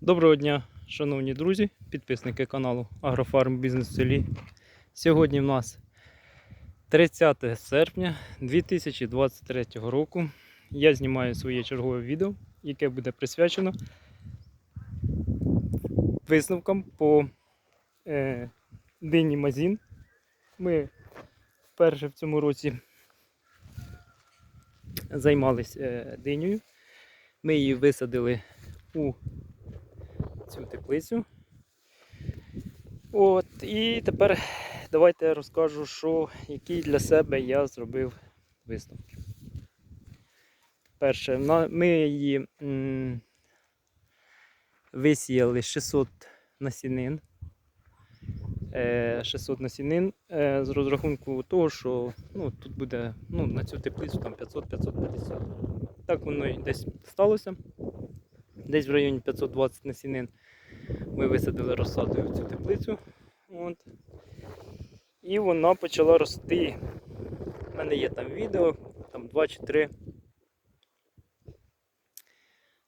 Доброго дня, шановні друзі, підписники каналу Агрофарм Бізнес селі. Сьогодні в нас 30 серпня 2023 року. Я знімаю своє чергове відео, яке буде присвячено висновкам по е, дині Мазін. Ми вперше в цьому році займалися е, динею. Ми її висадили у цю теплицю. От, і тепер давайте я розкажу, що, які для себе я зробив висновки. Перше, ми її висіяли 600 насінин. Е, 600 насінин е, з розрахунку того, що ну, тут буде ну, на цю теплицю там 500-550. Так воно і десь сталося. Десь в районі 520 насінин ми висадили розсадою цю теплицю. От. І вона почала рости. У мене є там відео, там 2 чи 3.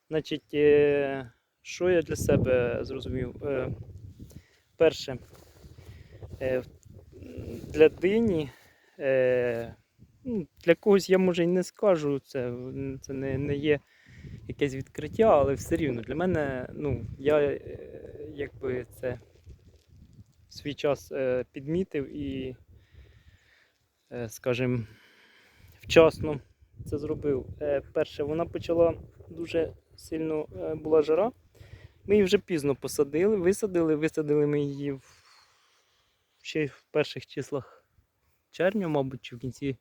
Значить, е, що я для себе зрозумів? Е, перше, е, для дині, ну, для когось я може і не скажу, це, це не, не є якесь відкриття, але все рівно для мене, ну, я е, якби це в свій час е, підмітив і, е, скажімо, вчасно це зробив. Перше, вона почала дуже сильно була жара. Ми її вже пізно посадили, висадили, висадили ми її в, ще в перших числах червня, мабуть, чи в кінці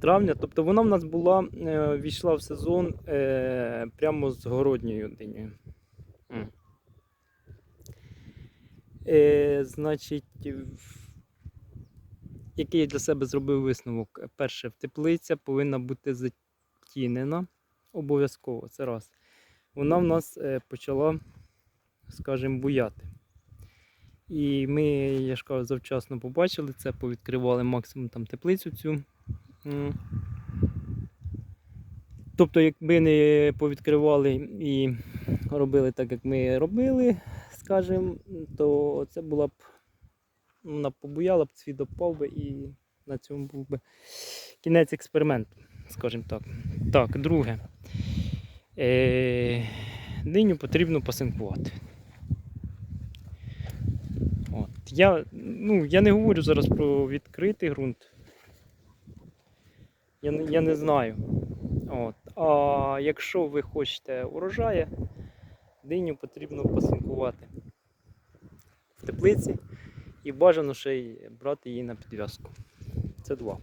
травня. Тобто вона в нас була, е, війшла в сезон е, прямо з городньою динею. Е, значить, який я для себе зробив висновок? Перше, теплиця повинна бути затінена обов'язково, це раз. Вона в нас е, почала, скажімо, буяти. І ми, я ж кажу, завчасно побачили це, повідкривали максимум там теплицю цю. Тобто, якби не повідкривали і робили так, як ми робили, скажімо, то це була б вона побуяла б, цвіт опав би і на цьому був би кінець експерименту, скажімо так. Так, друге. Е, диню потрібно пасинкувати. От. Я, ну, я не говорю зараз про відкритий ґрунт. Я, я не знаю. От. А якщо ви хочете урожаю, диню потрібно пасинкувати в теплиці і бажано ще й брати її на підв'язку. Це два.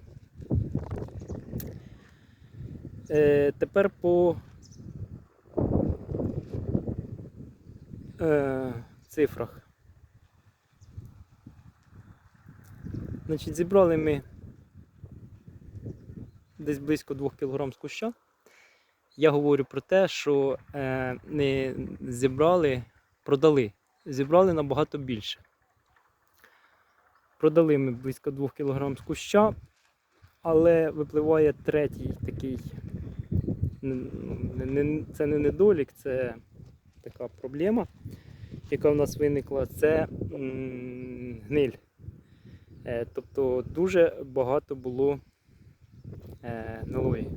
Е, тепер по е, цифрах. Значить, зібрали ми десь близько 2 кг з куща. Я говорю про те, що е, не зібрали, продали. Зібрали набагато більше. Продали ми близько 2 кг з куща, але випливає третій такий. ну, Це не недолік, це така проблема, яка в нас виникла, це гниль. Е, Тобто дуже багато було е, гнилої.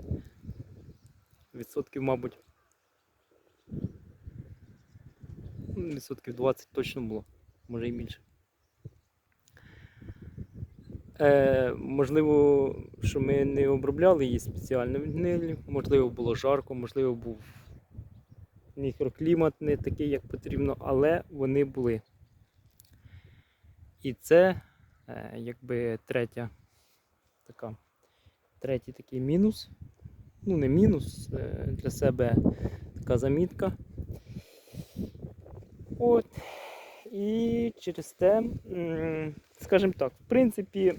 Відсотків, мабуть, відсотків 20 точно було, може і більше. Е, можливо, що ми не обробляли її спеціально від гнилі, можливо, було жарко, можливо, був мікроклімат не такий, як потрібно, але вони були. І це е, якби третя така, третій такий мінус. Ну, не мінус, е, для себе така замітка. От. І через те, скажімо так, в принципі,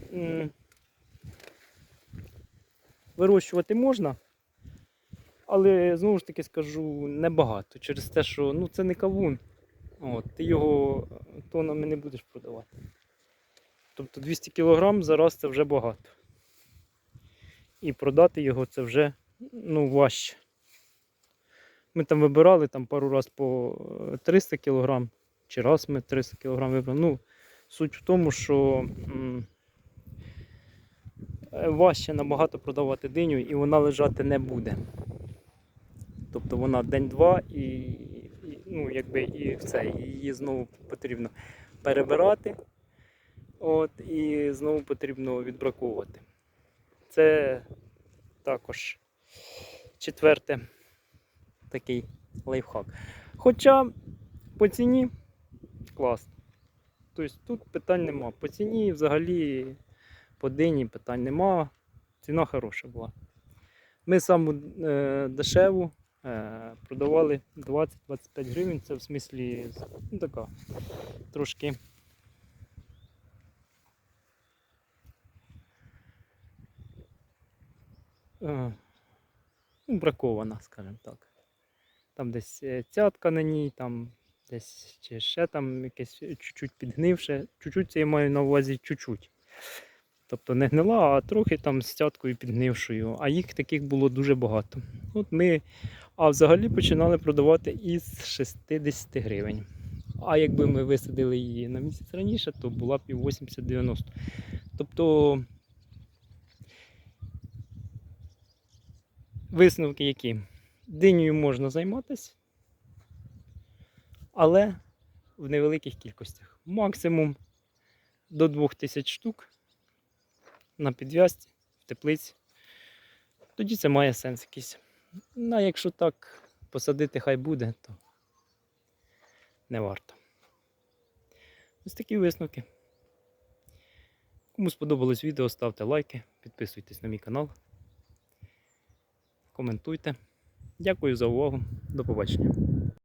вирощувати можна, але знову ж таки скажу небагато. Через те, що ну, це не кавун. От, ти його тонами не будеш продавати. Тобто 200 кг зараз це вже багато. І продати його це вже ну, важче. Ми там вибирали там пару раз по е, 300 кг, чи раз ми 300 кг вибрали. Ну, суть в тому, що м, е, важче набагато продавати диню і вона лежати не буде. Тобто вона день-два і, і, ну, якби і все, її знову потрібно перебирати. От, і знову потрібно відбраковувати. Це також четверте такий лайфхак. Хоча по ціні класно. Тобто тут питань нема. По ціні взагалі по дині питань нема. Ціна хороша була. Ми саму е, дешеву е, продавали 20-25 гривень. Це в смислі ну, така трошки. Ну, бракована, скажімо так. Там десь е, цятка на ній, там десь чи ще там якесь е, чуть-чуть підгнивше. Чуть-чуть це я маю на увазі чуть-чуть. Тобто не гнила, а трохи там з цяткою підгнившою. А їх таких було дуже багато. От ми, а взагалі починали продавати із 60 гривень. А якби ми висадили її на місяць раніше, то була б і 80-90. Тобто висновки які? Динею можна займатися, але в невеликих кількостях. Максимум до 2000 штук на підв'язці, в теплиці. Тоді це має сенс якийсь. Ну, а якщо так посадити хай буде, то не варто. Ось такі висновки. Кому сподобалось відео, ставте лайки, підписуйтесь на мій канал, коментуйте. Дякую за увагу. До побачення.